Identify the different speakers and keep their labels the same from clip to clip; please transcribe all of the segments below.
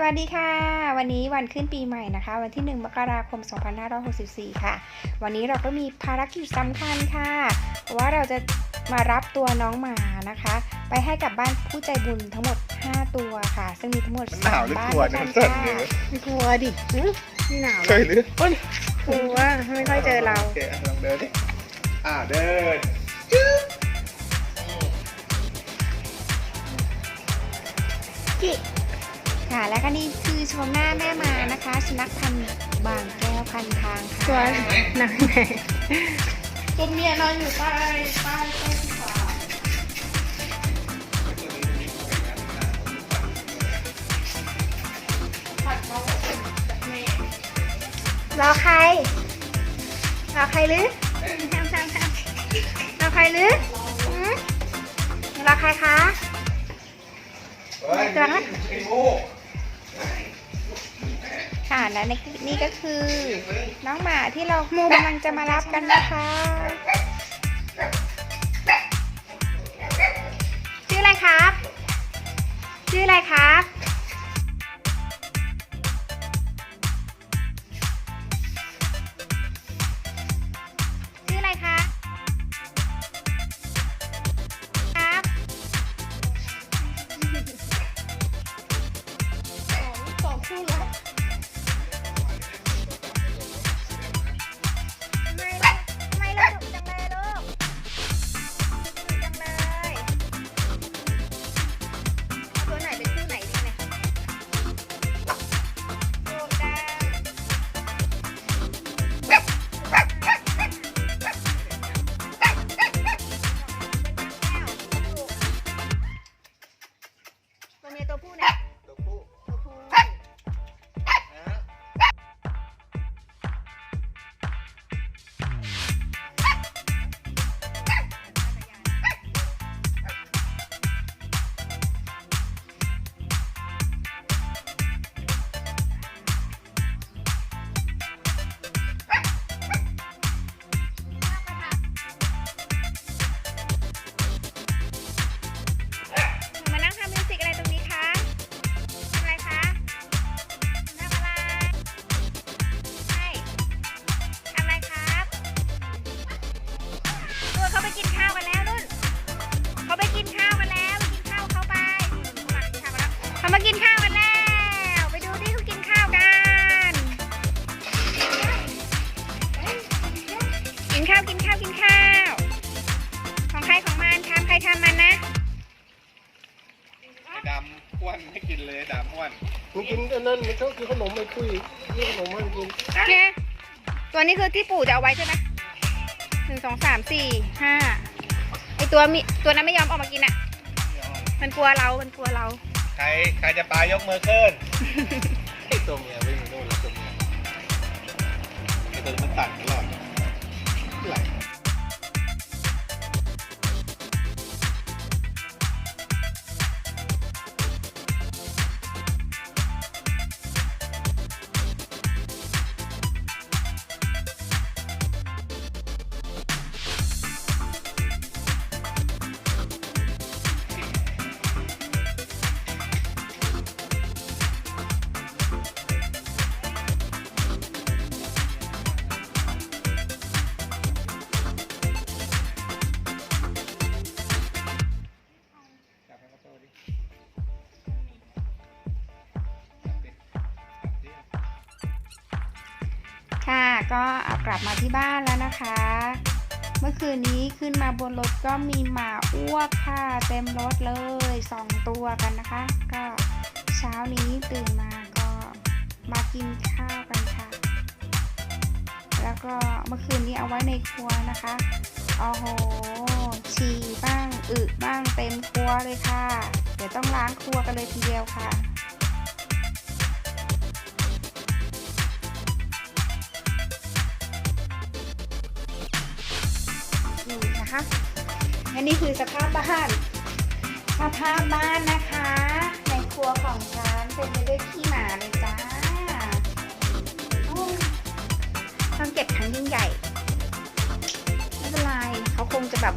Speaker 1: สวัสดีค่ะ วันนี้วันขึ้นปีใหม่นะคะ วันที่ 1 มกราคม 2564 ค่ะ วันนี้เราก็มีภารกิจสำคัญค่ะเพราะว่าเราจะมารับตัวน้องหมานะคะ ไปให้กับบ้านผู้ใจบุญทั้งหมด 5 ตัวค่ะ ซึ่งมีทั้งหมด
Speaker 2: มันหนาวหรือ
Speaker 1: บ้าน
Speaker 2: กลัว
Speaker 1: ด้วย
Speaker 2: นะ
Speaker 1: กัน
Speaker 2: สั่น
Speaker 1: ค่ะ
Speaker 2: เลย
Speaker 1: ไม่กลัวดิอื้อไม่หนาวหร
Speaker 2: ใช่
Speaker 1: อก
Speaker 2: หรือ
Speaker 1: กลัวไม่ค่อยเจอเรา
Speaker 2: โอเคอะลองเดินดิอ่าเดิน
Speaker 1: ค่ะ และก็นี่คือชมหน้าแม่มานะคะสุนัขพันธุ์บางแก้วพันทางค่ะ
Speaker 3: ตัวหนังไหน
Speaker 1: ตัวเมียนอนอยู่ใต้ใต้ต้นขา
Speaker 3: รอใครรอใครหรือรอใครหรือหืมรอใครคะ
Speaker 2: เฮ้
Speaker 1: ค่ะและนี่นี่ก็คือ น้องหมาที่เรากำลังจะมารับกันนะคะ
Speaker 3: ชื่ออะไรครับ ชื่ออะไรครับ ชอบกินขนมไม่คุ
Speaker 2: ยนี่
Speaker 4: ขนมมันกิน
Speaker 3: โอเคตัวนี้คือที่ปู่จะเอาไว้ใช่ไหมหนึ่งสองสามสี่ห้าไอตัวมีตัวนั้นไม่ยอมออกมากินอะ มันกลัวเรา มันกลัวเรา
Speaker 2: ใครใครจะปลายกมือขึ้น
Speaker 4: ไอ้ตัวเมียไม่มีนู่นแล้วตัวเมีย
Speaker 2: ไอ้ตัวนี้มันตัดตลอด
Speaker 1: ค่ะ ก็เอากลับมาที่บ้านแล้วนะคะ เมื่อคืนนี้ขึ้นมาบนรถก็มีหมาอ้วกค่ะ เต็มรถเลยสองตัวกันนะคะ ก็เช้านี้ตื่นมาก็มากินข้าวกันค่ะ แล้วก็เมื่อคืนนี้เอาไว้ในครัวนะคะโอ้โหฉี่บ้างอึบ้างเต็มครัวเลยค่ะ เดี๋ยวต้องล้างครัวกันเลยทีเดียวค่ะ นะคะและนี่คือสภาพบ้านสภาพบ้านนะคะ ในครัวของฉันเป็นไปด้วยขี้หมาเลยจ้าต้องเก็บครั้งยิ่งใหญ่ไม่เป็นไรเขาคงจะแบบ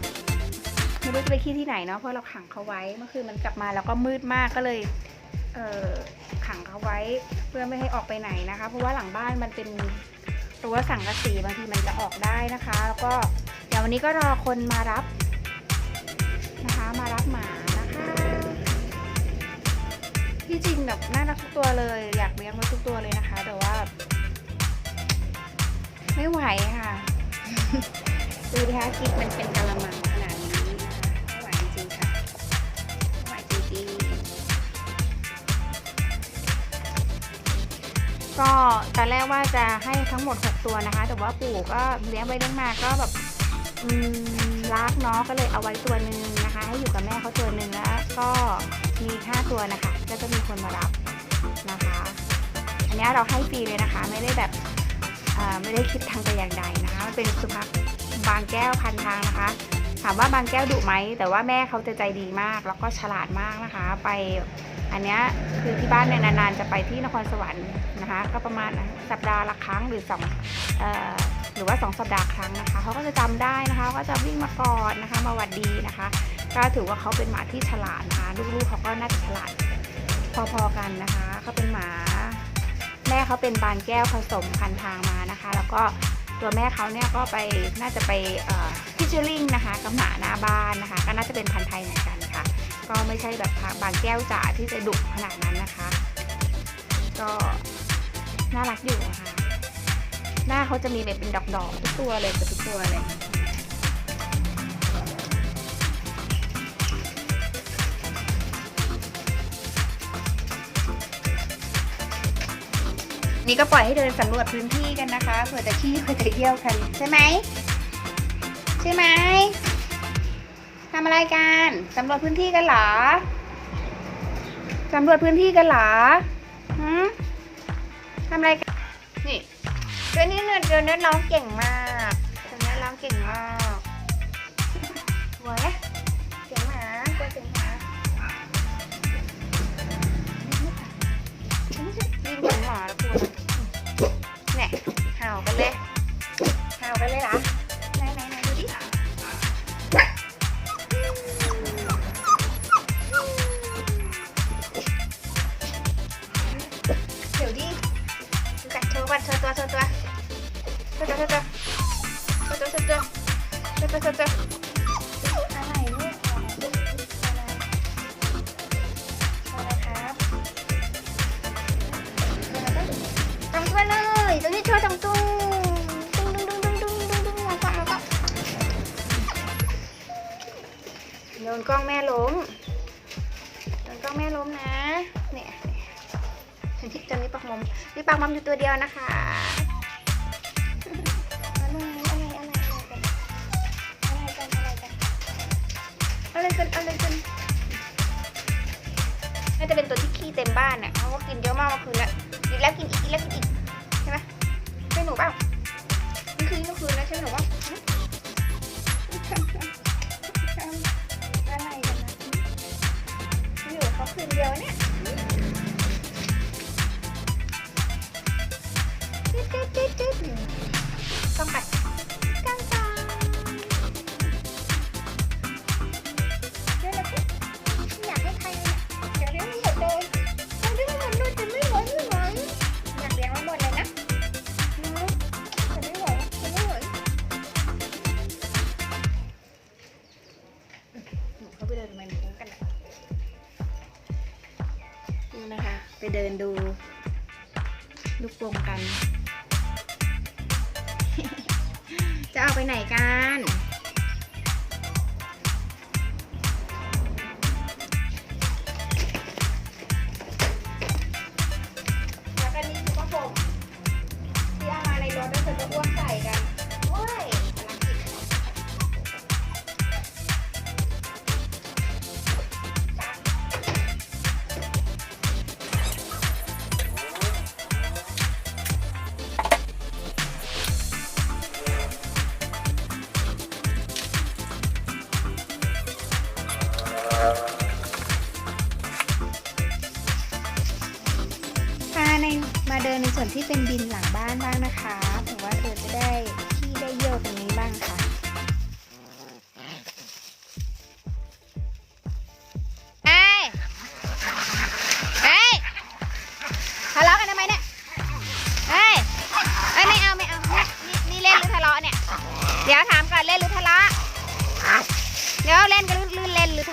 Speaker 1: ไม่รู้จะไปขี้ที่ไหนเนาะเพราะเราขังเขาไว้เมื่อคืนมันกลับมาแล้วก็มืดมากก็เลยเขังเขาไว้เพื่อไม่ให้ออกไปไหนนะคะ เพราะว่าหลังบ้านมันเป็นรั้วสังกะสีบางทีมันจะออกได้นะคะ แล้วก็ เดี๋ยววันนี้ก็รอคนมารับนะคะมารับหมานะคะที่จริงแบบน่ารักทุกตัวเลย อยากเลี้ยงไว้ทุกตัวเลยนะคะ แต่ว่า ไม่ไหวค่ะ ดูดิคะกิ๊กมันเป็นกะละมังขนาดนี้นะคะไม่ไหวจริงๆค่ะไม่ไหวจริงๆก็ตอนแรกว่าจะให้ทั้งหมด 6 ตัวนะคะ แต่ว่าปู่ก็เลี้ยงไปเลี้ยงมาก็แบบ รักเนาะก็เลยเอาไว้ตัวหนึ่งนะคะ ให้อยู่กับแม่เขาตัวหนึ่งแล้วก็มีอีกห้าตัวนะคะก็จะมีคนมารับนะคะ อันนี้เราให้ฟรีเลยนะคะ ไม่ได้แบบไม่ได้คิดทางแต่อย่างใดนะคะมันเป็นสุภาพบางแก้วพันทางนะคะ ถามว่าบางแก้วดุไหมแต่ว่าแม่เขาจะใจดีมาก แล้วก็ฉลาดมากนะคะ ไปอันนี้คือที่บ้านเนี่ยนานๆจะไปที่นครสวรรค์นะคะ ก็ประมาณสัปดาห์ละครั้งหรือสองอ รือว่าสองสัปดาห์ครั้งนะคะเขาก็จะจำได้นะคะก็จะวิ่งมากอดนะคะ มาหวัดดีนะคะ ก็ถือว่าเขาเป็นหมาที่ฉลาดนะคะลูกๆเขาก็น่าจะฉลาดพอๆกันนะคะเขาเป็นหมาแม่เขาเป็นบานแก้วผสมพันทางมานะคะ แล้วก็ตัวแม่เขาเนี่ยก็ไปน่าจะไปพิจิริงนะคะกับหมาหน้าบ้านนะคะ ก็น่าจะเป็นพันธุ์ไทยเหมือนกันค่ะ ก็ไม่ใช่แบบบางแก้วจ๋าที่จะดุขนาดนั้นนะคะ ก็น่ารักอยู่นะคะ หน้าเขาจะมีแบบเป็นดอกๆทุกตัวเลยกับทุกตัวเลยนี่ก็ปล่อยให้เดินสำรวจพื้นที่กันนะคะเผื่อจะขี้เผื่อจะเยี่ยวกันใช่ไหมใช่ไหมทำอะไรกันสำรวจพื้นที่กันเหรอสำรวจพื้นที่กันเหรอหืมทำอะไรกัน โดนัทร้องเก่งมาก นกล้องแม่ล้มโดนกล้องแม่ล้มนะเนี่ยเนี่ยตอนนี้ปักมมนี่ปักมมอยู่ตัวเดียวนะคะอะไรกันอะไรกันน่าจะเป็นตัวที่ขี้เต็มบ้านเน่ยเพราะว่ากินเยอะมากเมื่อคืนแล้วกินแล้วกินอีกกินแล้วกินอีกใช่ไหมใช่หนูเปล่าเมื่อคืนเมื่อคืนนะใช่หนูว่า เขาคืนเดียวเนี่ยจิ๊ดจิ๊ดจิ๊ดจิ๊ดต้องปัด ไปเดินดู ลูกโป่งกัน จะเอาไปไหนกัน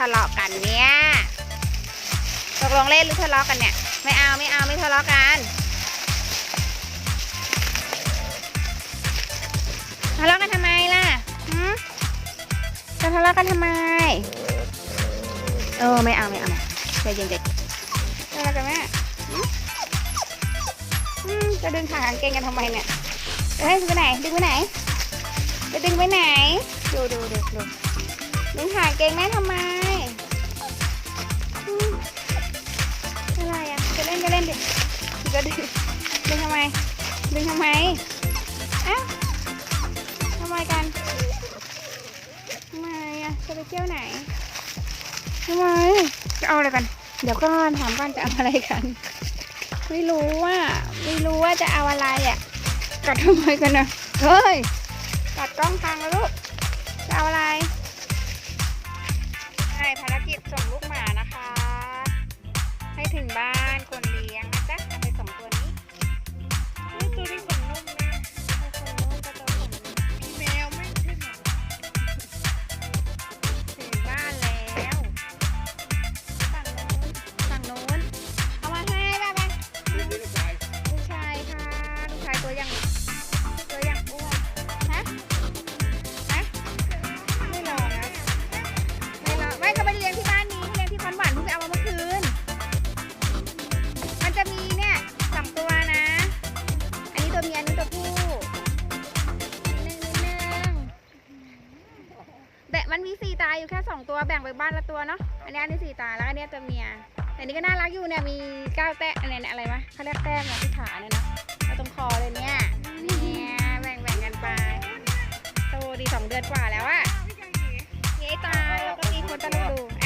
Speaker 1: ะเลาะกันเนี่ยตกลงเล่นหรือทะเลาะกันเนี่ย ไม่เอาไม่เอาไม่ทะเลาะกันทะเลาะกันทำไมล่ะหืมจะทะเลาะกันทำไม เออไม่เอาไม่เอาใจเย็นใจทะเลาะกันแม่หืมจะดึงขากางเกงกันทำไมเนี่ยจะให้ดึงไปไหนดึงไปไหนจะดึงไปไหน ดูดูดูดูดึงขากางเกงแม่ทำไม จะเล่นก็ดิดึงดึงทำไม ดึงทำไมอ้าวทำไมกันทำไมอะจะไปเที่ยวไหนทำไมจะเอาอะไรกัน เดี๋ยวก่อนถามก่อนจะเอาอะไรกัน ไม่รู้ว่า ไม่รู้ว่าจะเอาอะไรอะกัดทำไมกันนะเฮ้ยกัดกล้องพังแล้วลูกจะเอาอะไรใช่ภารกิจส่งลูกหมานะคะ ให้ถึงบ้านคน เบ้านละตัวเนาะ อันนี้อันนี้สีตาแล้วอันนี้ตัวเมียแต่นี่ก็น่ารักอยู่เนี่ยมีเก้าแต้อะไรเนี่ยอะไรวะเขาเรียกแต้มนะที่ขาเนี่ยนาะเอาตรงคอเลยเนี่ยเนี่ยแบ่งแบ่งกันไปโตดีสองเดือนกว่าแล้วอะเย้ตายแล้วก็มีคนตะลุดู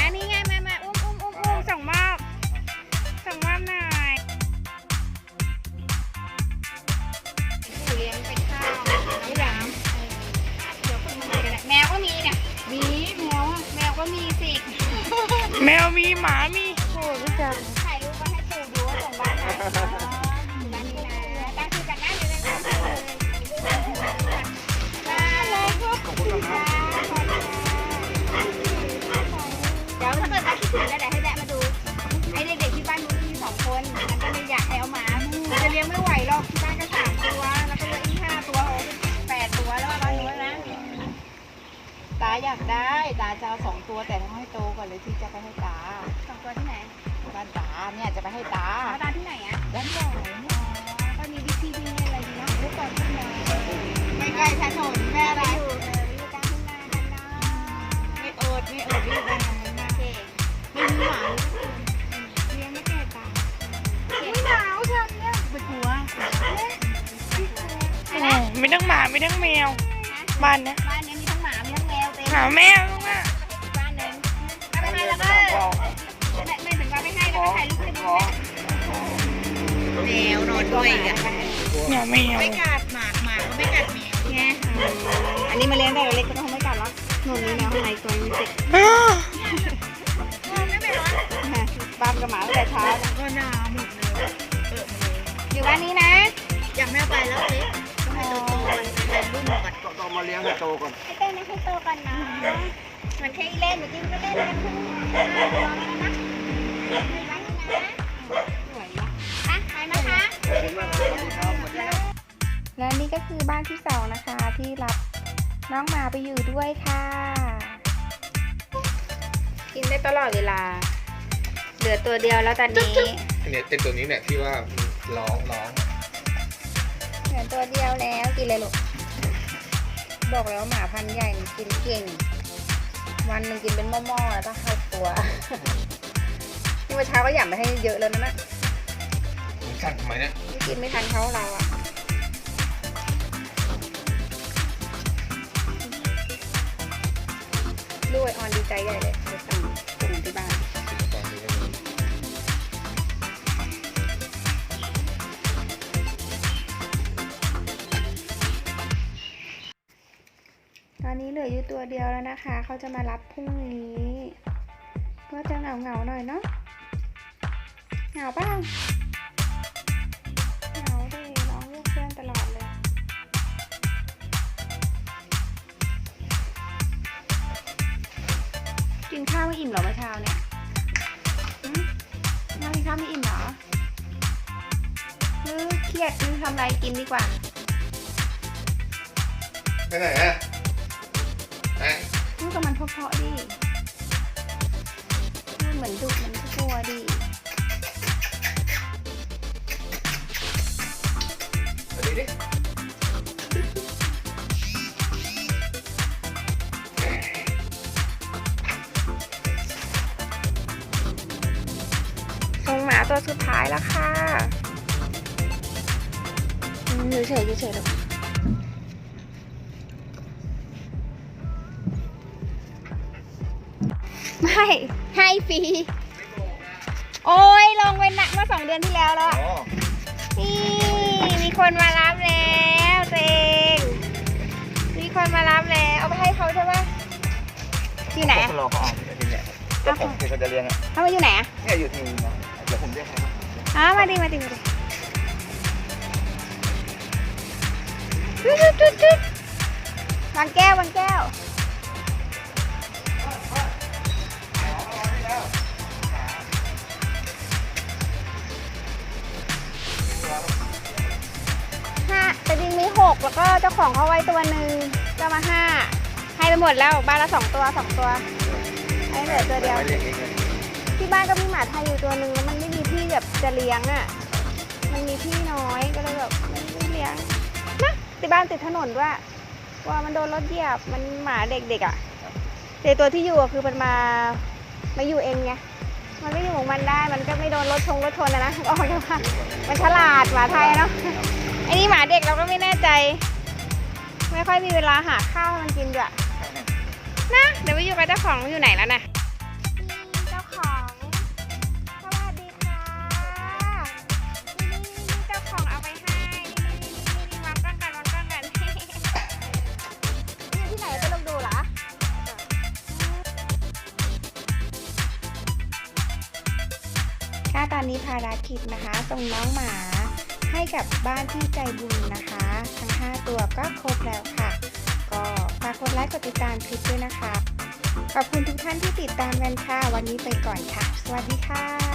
Speaker 1: หมามีโอ้รู้จักถ่ายรูปมาให้ปู่ดูว่าส่งบ้านไหนบ้านนี้นะตั้งชื่อจากนั้นเลยนะได้เลยครับ
Speaker 2: ขอบคุณครับ
Speaker 1: เดี๋ยวถ้าเกิดว่าคิดถึงแล้วเดี๋ยวให้แวะมาดูไอ้เด็กๆที่บ้านนู้นมีสองคนมันก็เลยอยากใหญ่าอ
Speaker 5: ยากได้ตาจะเอาสองตัวแต่ต้องให้โตก่อนเลยที่จะไปให้ตา
Speaker 1: สองตัวที่ไหน
Speaker 5: บ้านตาเนี่ยจะไปให้ตา
Speaker 1: เอาตาที่ไหนอะ
Speaker 5: ด้านใหญ่เนี่ย
Speaker 1: ตอนนี้ดีทีดีอะไรดีเนาะลูกก่อนขึ้นมา
Speaker 5: ไม่ใกล้ถนนแม่อะไร
Speaker 1: อยู่เอออยู่กลางทุ่งนากันเนาะ
Speaker 5: ไม่เอิดไม่เอิดรีบไปทางนั้นนะ
Speaker 1: โอเค
Speaker 5: ไม่มีหมา
Speaker 1: เลี้ยงไม่แก่ตาย
Speaker 5: ไม่หนาวฉันเนี่ยไปกลัว
Speaker 1: อะไรนะ
Speaker 4: ไม่ทั้งหมาไม่ทั้งแมวบ้านนะ
Speaker 1: บ้านนี้มี หาแมวต
Speaker 4: รงน่ะ
Speaker 1: บ้านหนึงเอาไปให้แล้วก็ไม่ไม่ถึงว่าไม่ให้แล้วก็ถ่ายรูปให้ดูไหม
Speaker 5: แมวนอนด้วยอะ
Speaker 4: เนี่ยแมว
Speaker 5: ไม่กัดหมาหมาก็ไม่กัดแมว
Speaker 1: ไงอันนี้มาเลี้ยงแต่เล็กก็ต้องไม่กัดหรอกหนูมีแมวข้างในตัวนึงสิ
Speaker 4: อ้าว
Speaker 5: ไม่เป็นไร
Speaker 1: บ้านกับหมาตั้งแต่เช้า
Speaker 5: ก็นาวหมดเลย
Speaker 1: อยู่บ้านนี้นะ
Speaker 5: อยากแม่ไปแล้วสิต้องให้โตโตๆมันเป็นรุ่นก่อน
Speaker 2: ต้องมาเลี้ยงให้โตก่อน
Speaker 1: ให้เต้นนะให้โตกันนะมันแค่เล่นเมื่อกี้ก็เล่นกันทั้งวันนะอยู่บ้านนี้นะสวยนะไปนะคะและนี่ก็คือบ้านที่สองนะคะที่รับน้องหมาไปอยู่ด้วยค่ะ กินได้ตลอดเวลา เหลือตัวเดียวแล้วตอนนี้
Speaker 2: เนี่ยเป็นตัวนี้เนี่ยที่ว่าร้องร้อง
Speaker 1: เหลือตัวเดียวแล้วกินเลยลูก บอกแล้วหมาพันธุ์ใหญ่มันกินเก่ง วันหนึ่งกินเป็นหม้อๆแล้วก็เข้าตัว นี่เมื่อเช้าก็หย่ำไปให้เยอะแล้วนะนะ
Speaker 2: มันสั่นทำไมเนี่ย
Speaker 1: นี่กินไม่ทันเขาเราอะด้วยออนดีใจใหญ่เลยไปสั่งกลุ่มที่บ้าน
Speaker 2: ตอนนี้
Speaker 3: ลืออยู่ตัวเดียวแล้วนะคะ เขาจะมารับพรุ่งนี้ ก็จะเหงาเหงาหน่อยเนาะเหงาป่ะเหงาดิร้องเรียกเพื่อนตลอดเลยกินข้าวไม่อิ่มหรอเมื่อเช้า
Speaker 1: เนี่ยน้องกินข้าวไม่อิ่มหรอหรือเครียดหรือทำไรกินดีกว่า
Speaker 2: ไปไหนอะ
Speaker 1: พูดกับมันเพราะๆดิพูดเหมือนดุมันก็กลัวดิ
Speaker 2: ไปดิดิ
Speaker 1: ส่งหมาตัวสุดท้ายแล้วค่ะอืมเฉยๆเฉยๆ ให้ฟรี โอ้ยลงไปหนักเมื่อสองเดือนที่แล้วแล้วอะ
Speaker 2: อ๋อ
Speaker 1: นี่มีคนมารับแล้วตัวเอง มีคนมารับแล้ว เอาไปให้เขาใช่ปะอยู่ไหนอะ
Speaker 2: รอเขาออกทีเนี่ยก็ผมคือเขาจะเลี้ยงอะ
Speaker 1: เอามาอยู่ไหนอะ
Speaker 2: เนี่ยอยู่ที่นี่นะเดี๋ยวผมเรียกให้
Speaker 1: อ๋อมาดิมาดิมาดิจุดจุดจุดจุดวางแก้ววางแก้ว เจ้าของเขาไว้ตัวหนึ่งก็มาห้าให้ไปหมดแล้วบ้านละสองตัวสองตัวให้เหลือตัวเดียว
Speaker 2: ไม่เลี้ยงเองเลย
Speaker 1: ที่บ้านก็มีหมาไทยอยู่ตัวหนึ่งแล้วมันไม่มีที่แบบจะเลี้ยงอะ มันมีที่น้อยก็เลยแบบไม่ไม่เลี้ยงนะที่บ้านติดถนนด้วยว่ามันโดนรถเหยียบมันหมาเด็กๆอะแต่ตัวที่อยู่อะคือมันมามาอยู่เองไงมันก็อยู่ของมันได้ มันก็ไม่โดนรถชงรถชนนะนะออกจากบ้านมันฉลาดหมาไทยอะเนาะไอ้นี่หมาเด็กเราก็ไม่แน่ใจ ไม่ค่อยมีเวลาหาข้าวให้มันกินด้วยนะเดี๋ยวไปอยู่กับเจ้าของอยู่ไหนแล้วนะเจ้าของ สวัสดีค่ะนี่นี่นี่เจ้าของเอาไปให้นี่นี่นี่นี่นี่วางกล้องกันวางกล้องกันอยู่ที่ไหนไปลองดูเหรอค่ะตอนนี้ภารกิจนะคะส่งน้องหมา ให้กับบ้านที่ใจบุญนะคะ ทั้ง 5 ตัวก็ครบแล้วค่ะ ก็ฝากกดไลค์กดติดตามคลิปด้วยนะคะ ขอบคุณทุกท่านที่ติดตามกันค่ะ วันนี้ไปก่อนค่ะ สวัสดีค่ะ